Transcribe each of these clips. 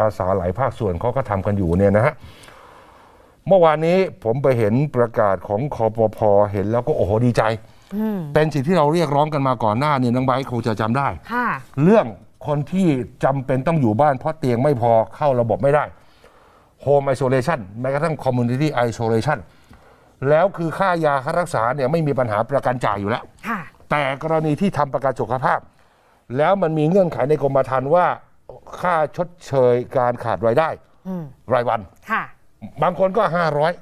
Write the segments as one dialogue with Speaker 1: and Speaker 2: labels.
Speaker 1: อาสาหลายภาคส่วนเขาก็ทำกันอยู่เนี่ยนะฮะเมื่อวานนี้ผมไปเห็นประกาศของคอปพเห็นแล้วก็โอ้โหดีใจ เป็นสิ่งที่เราเรียกร้องกันมาก่อนหน้าเนี่ยน้องไบร์ทคงจะจำได้
Speaker 2: ค่ะ
Speaker 1: เรื่องคนที่จำเป็นต้องอยู่บ้านเพราะเตียงไม่พอเข้าระบบไม่ได้ Home Isolation แม้กระทั่ง Community Isolation แล้วคือค่ายาค่ารักษาเนี่ยไม่มีปัญหาประกันจ่ายอยู่แล้ว
Speaker 2: ค่ะ
Speaker 1: แต่กรณีที่ทำประกันสุขภาพ แล้วมันมีเงื่อนไขในกรมธรรม์ว่า ค่าชดเชยการขาดรายได้
Speaker 2: อืม
Speaker 1: รายวัน
Speaker 2: ค่ะ
Speaker 1: บางคนก็ห้าร้อย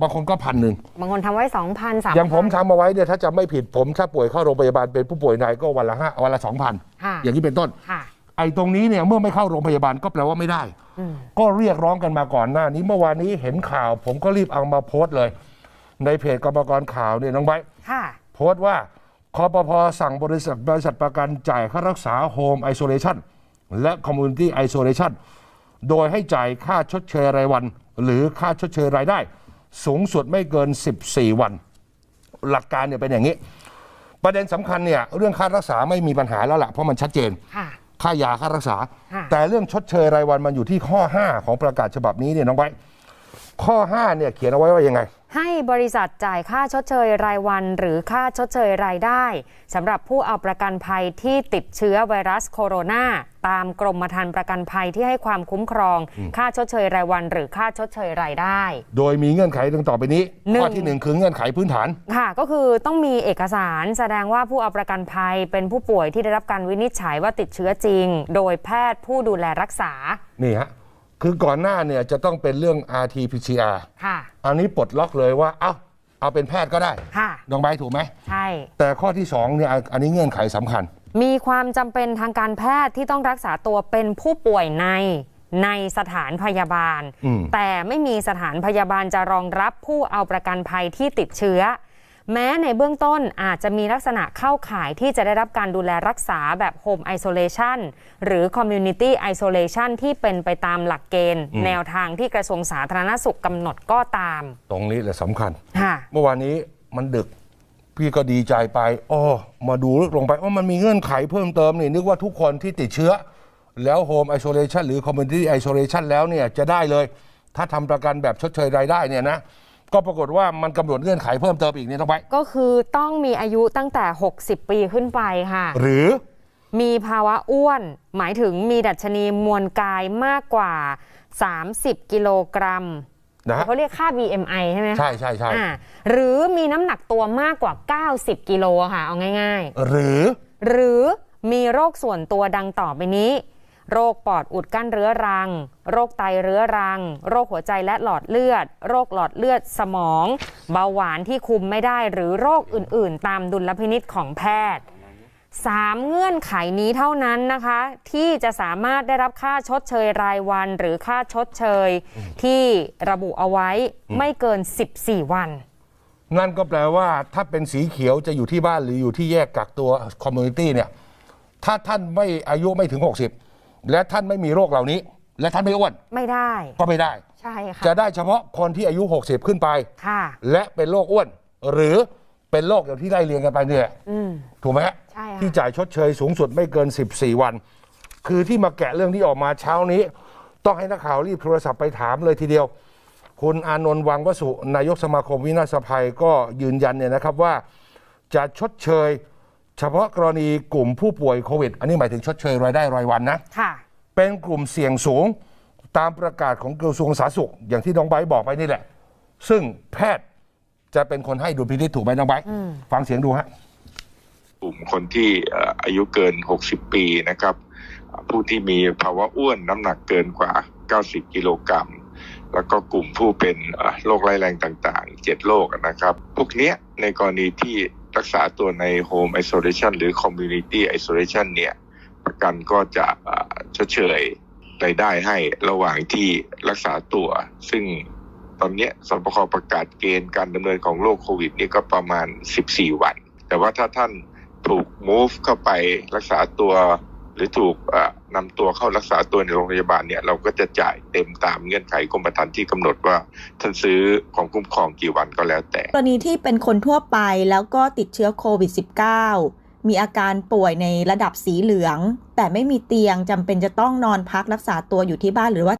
Speaker 1: บางคนก็พันหนึ่ง
Speaker 2: บางคนทำไว้สองพันสาม
Speaker 1: อย่างผมทำเอาไว้เนี่ยถ้าจะไม่ผิดผมถ้าป่วยเข้าโรงพยาบาลเป็นผู้ป่วยในก็วันละห้าวันละสองพัน
Speaker 2: ค่ะ
Speaker 1: อย่างนี้เป็นต้น
Speaker 2: ค่ะ
Speaker 1: ไอ้ตรงนี้เนี่ยเมื่อไม่เข้าโรงพยาบาลก็แปลว่าไม่ได้
Speaker 2: อืม
Speaker 1: ก็เรียกร้องกันมาก่อนหน้า นี้เมื่อวานนี้เห็นข่าว ผมก็รีบเอามาโพสต์เลย ในเพจกรรมกรข่าวเนี่ยน้องไบร์ท
Speaker 2: ค่ะ
Speaker 1: โพสต์ว่าคอปพสั่งบริษัทบริษัทประกันจ่ายค่ารักษาโฮมไอโซเลชัน และคอมมูนิตี้ไอโซเลชันโดยให้จ่ายค่าชดเชยรายวัน หรือค่าชดเชยรายได้ สูงสุดไม่เกิน 14 วัน หลักการเนี่ยเป็นอย่างนี้ ประเด็นสำคัญเนี่ยเรื่องค่ารักษาไม่มีปัญหาแล้วล่ะเพราะมันชัดเจน
Speaker 2: ค่ะ
Speaker 1: ค่ายาค่ารักษา
Speaker 2: ค่ะ
Speaker 1: แต่เรื่องชดเชยรายวันมันอยู่ที่ข้อ 5 ของประกาศฉบับนี้เนี่ยน้องไบร์ท ข้อ5เนี่ยเขียนเอาไว้ว่ายังไง
Speaker 2: ให้บริษัทจ่ายค่าชดเชยรายวัน หรือค่าชดเชยรายได้สำหรับผู้เอาประกันภัยที่ติดเชื้อไวรัสโคโรนาตามกรมธรรม์ประกันภัยที่ให้ความคุ้มครอง ค่าชดเชยรายวัน หรือค่าชดเชยรายได้
Speaker 1: โดยมีเงื่อนไขดังต่อไปนี้
Speaker 2: หนึ่ง
Speaker 1: ข้อที่หนึ่งคือเงื่อนไขพื้นฐาน
Speaker 2: ค่ะ ก็คือต้องมีเอกสารแสดงว่าผู้เอาประกันภัยเป็นผู้ป่วยที่ได้รับการวินิจฉัยว่าติดเชื้อจริง โดยแพทย์ผู้ดูแลรักษา
Speaker 1: นี่ฮะ คือก่อนหน้าเนี่ยจะต้องเป็นเรื่อง RT-PCR
Speaker 2: ค่ะ
Speaker 1: อันนี้ปลดล็อกเลยว่า เอ้า เอาเป็นแพทย์ก็ได้
Speaker 2: ค่ะ
Speaker 1: น้องใบร์ทถูกไหม
Speaker 2: ใช่
Speaker 1: แต่ข้อที่สองเนี่ยอันนี้เงื่อนไขสำคัญ
Speaker 2: มีความจำเป็นทางการแพทย์ที่ต้องรักษาตัวเป็นผู้ป่วยในในสถานพยาบาล
Speaker 1: อืม
Speaker 2: แต่ไม่มีสถานพยาบาลจะรองรับผู้เอาประกันภัยที่ติดเชื้อ แม้ในเบื้องต้นอาจจะมีลักษณะเข้าข่ายที่จะได้รับการดูแลรักษาแบบ Home Isolation หรือ Community Isolation ที่เป็นไปตามหลักเกณฑ์ แนวทางที่กระทรวงสาธารณสุขกำหนดก็ตาม
Speaker 1: ตรงนี้แหละสำคัญ
Speaker 2: ค่ะ
Speaker 1: เมื่อวานนี้มันดึกพี่ก็ดีใจไปอ้อมาดูลึกลงไปอ๋อมันมีเงื่อนไขเพิ่มเติมนี่นึกว่าทุกคนที่ติดเชื้อ แล้วโฮมไอโซเลชันหรือคอมมูนิตี้ไอโซเลชันแล้วเนี่ยจะได้เลย ถ้าทำประกันแบบชดเชยรายได้เนี่ยนะ ก็ปรากฏว่ามันกำหนดเงื่อนไขเพิ่มเติมอีกเนี่ยต้องไป
Speaker 2: ก็คือต้องมีอายุตั้งแต่ 60 ปีขึ้นไปค่ะ
Speaker 1: หรือ
Speaker 2: มีภาวะอ้วน หมายถึงมีดัชนีมวลกายมากกว่า 30 กิโลกรัม
Speaker 1: นะฮะ
Speaker 2: เขาเรียกค่า BMI ใช่ไหมคะ
Speaker 1: ใช่ใช่ใช่
Speaker 2: อ่าหรือมีน้ำหนักตัวมากกว่า 90 กิโลค่ะ เอาง่าย
Speaker 1: หรือ
Speaker 2: ๆหรือมีโรคส่วนตัวดังต่อไปนี้ โรคปอดอุดกั้นเรื้อรัง โรคไตเรื้อรัง โรคหัวใจและหลอดเลือด โรคหลอดเลือดสมอง เบาหวานที่คุมไม่ได้หรือโรคอื่น ๆ ตามดุลพินิษของแพทย์สามเงื่อนไขนี้เท่านั้นนะคะ ที่จะสามารถได้รับค่าชดเชยรายวัน หรือค่าชดเชยที่ระบุเอาไว้ไม่เกิน 14 วัน
Speaker 1: นั่นก็แปลว่าถ้าเป็นสีเขียวจะอยู่ที่บ้านหรืออยู่ที่แยกกักตัวคอมมูนิตี้เนี่ย ถ้าท่านไม่อายุไม่ถึง 60 และท่านไม่มีโรคเหล่านี้ และท่านไม่อ้วน
Speaker 2: ไม่ได้
Speaker 1: ก็ไม่ได้
Speaker 2: ใช่ค่ะ
Speaker 1: จะได้เฉพาะคนที่อายุ 60 ขึ้นไป
Speaker 2: ค่ะ
Speaker 1: และเป็นโรคอ้วน หรือเป็นโรคอย่างที่ไล่เรียงกันไปเนี่ย
Speaker 2: อืม
Speaker 1: ถูกไหมฮะ
Speaker 2: ใช่ค่ะ
Speaker 1: ที่จ่ายชดเชยสูงสุดไม่เกิน 14 วัน คือที่มาแกะเรื่องที่ออกมาเช้านี้ ต้องให้นักข่าวรีบโทรศัพท์ไปถามเลยทีเดียว คุณอานนท์วังวสุนายกสมาคมวินาศภัยก็ยืนยันเนี่ยนะครับว่า จะชดเชย เฉพาะกรณีกลุ่มผู้ป่วยโควิด อันนี้หมายถึงชดเชยรายได้รายวันนะ
Speaker 2: ค่ะ
Speaker 1: เป็นกลุ่มเสี่ยงสูงตามประกาศของกระทรวงสาธารณสุข อย่างที่น้องไบร์ทบอกไปนี่แหละ ซึ่งแพทย์จะเป็นคนให้ดุลพินิจถูกไหมน้องไบร์ทฟังเสียงดูฮะ
Speaker 3: กลุ่มคนที่เอ่ออายุเกิน 60 ปีนะครับ ผู้ที่มีภาวะอ้วนน้ำหนักเกินกว่า 90 กิโลกรัม แล้วก็กลุ่มผู้เป็นเอ่อโรคร้ายแรงต่างๆ 7 โรคนะครับ พวกเนี้ยในกรณีที่ รักษาตัวใน Home Isolation หรือ Community Isolation เนี่ย ประกันก็จะเอ่อชดเชยรายได้ให้ระหว่างที่รักษาตัว ซึ่งตอนเนี้ยสบคประกาศเกณฑ์การดำเนินของโรคโควิดนี่ก็ประมาณ 14 วัน แต่ว่าถ้าท่านถูก move เข้าไปรักษาตัว หรือถูก นำตัวเข้ารักษาตัวในโรงพยาบาลเนี่ยเราก็จะจ่ายเต็มตามเงื่อนไขกรมธรรม์ที่กำหนดว่าท่านซื้อของคุ้มครองกี่วันก็แล้วแต่
Speaker 4: กรณีที่เป็นคนทั่วไปแล้วก็ติดเชื้อโควิด -19 มีอาการป่วยในระดับสีเหลือง แต่ไม่มีเตียงจำเป็นจะต้องนอนพักรักษาตัวอยู่ที่บ้านหรือว่า